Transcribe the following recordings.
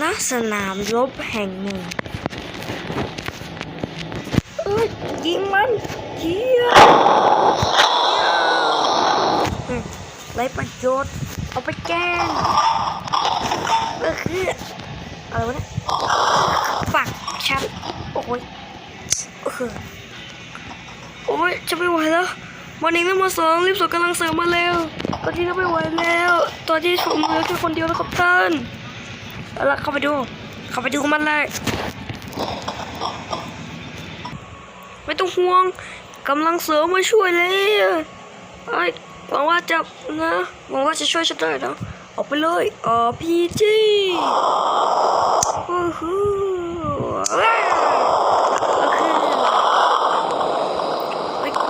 ณสนามรบแห่งหนึ่งเอ้ยยิงมันเยี่ยมอืมไรประโยชน์เอาไปแกล้งเออคืออะไรวะเนี่ยฝักฉันโอ้ยเออโอ้ยจะไม่ไหวแล้ววันนี้เรื่องมาสองรีบส่งกำลังเสริมมาเร็วตอนนี้ก็ไม่ไหวแล้ว ตอนที่ผมเหลือแค่คนเดียวแล้วครับท่าน เอาละเข้าไปดู เข้าไปดูมันเลย ไม่ต้องห่วงกำลังเสริมมาช่วยเลยไอ้หวังว่าจะนะหวังว่าจะช่วยฉันได้นะออกไปเลยอ๋อพีจีโอ้โหโอเค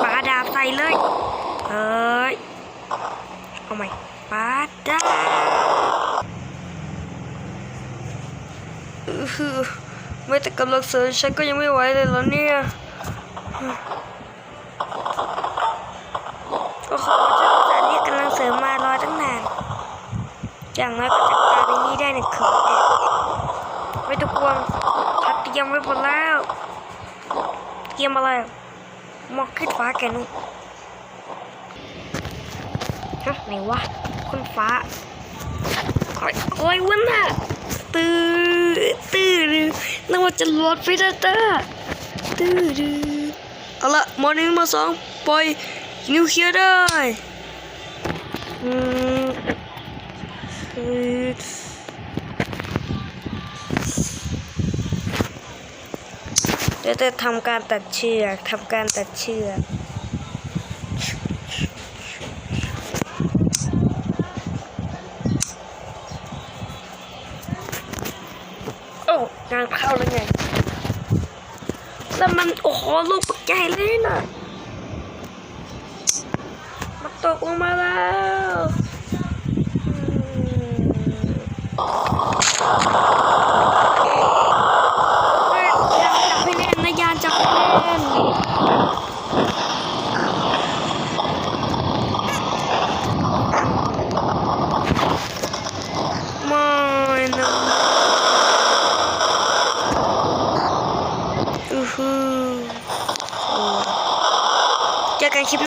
ปาดาบใส่เลยเฮ้ยเอาใหม่ปาดาบอื้อหือ ไม่แต่กำลังเสริมฉันก็ยังไม่ไหวเลยแล้วเนี่ยโอ้โหเจ้าสารเรียกำลังเสริมมารอตั้งนาน อย่างน้อยก็จัดการในนี้ได้หนึ่งคืนไม่ต้องกลัวชัดเตรียมไว้หมดแล้ว เตรียมอะไรมองขึ้นฟ้าแกนู่ฮะไหนวะคุณฟ้าโอ้ยโอยวันน่ะตื้อ ตื้อนึกว่าจะลดไปได้ต้าตื้อดื้อเอาละมอร์นิ่งมาสองปล่อยนิวเคลียร์ได้อืมเดี๋ยวจะทำการตัดเชือกทำการตัดเชือก งานเข้าแล้วไงแล้วมันโอ้โหลูกปักใหญ่เลยนะมันตกลงมาแล้วือเจอกันคลิป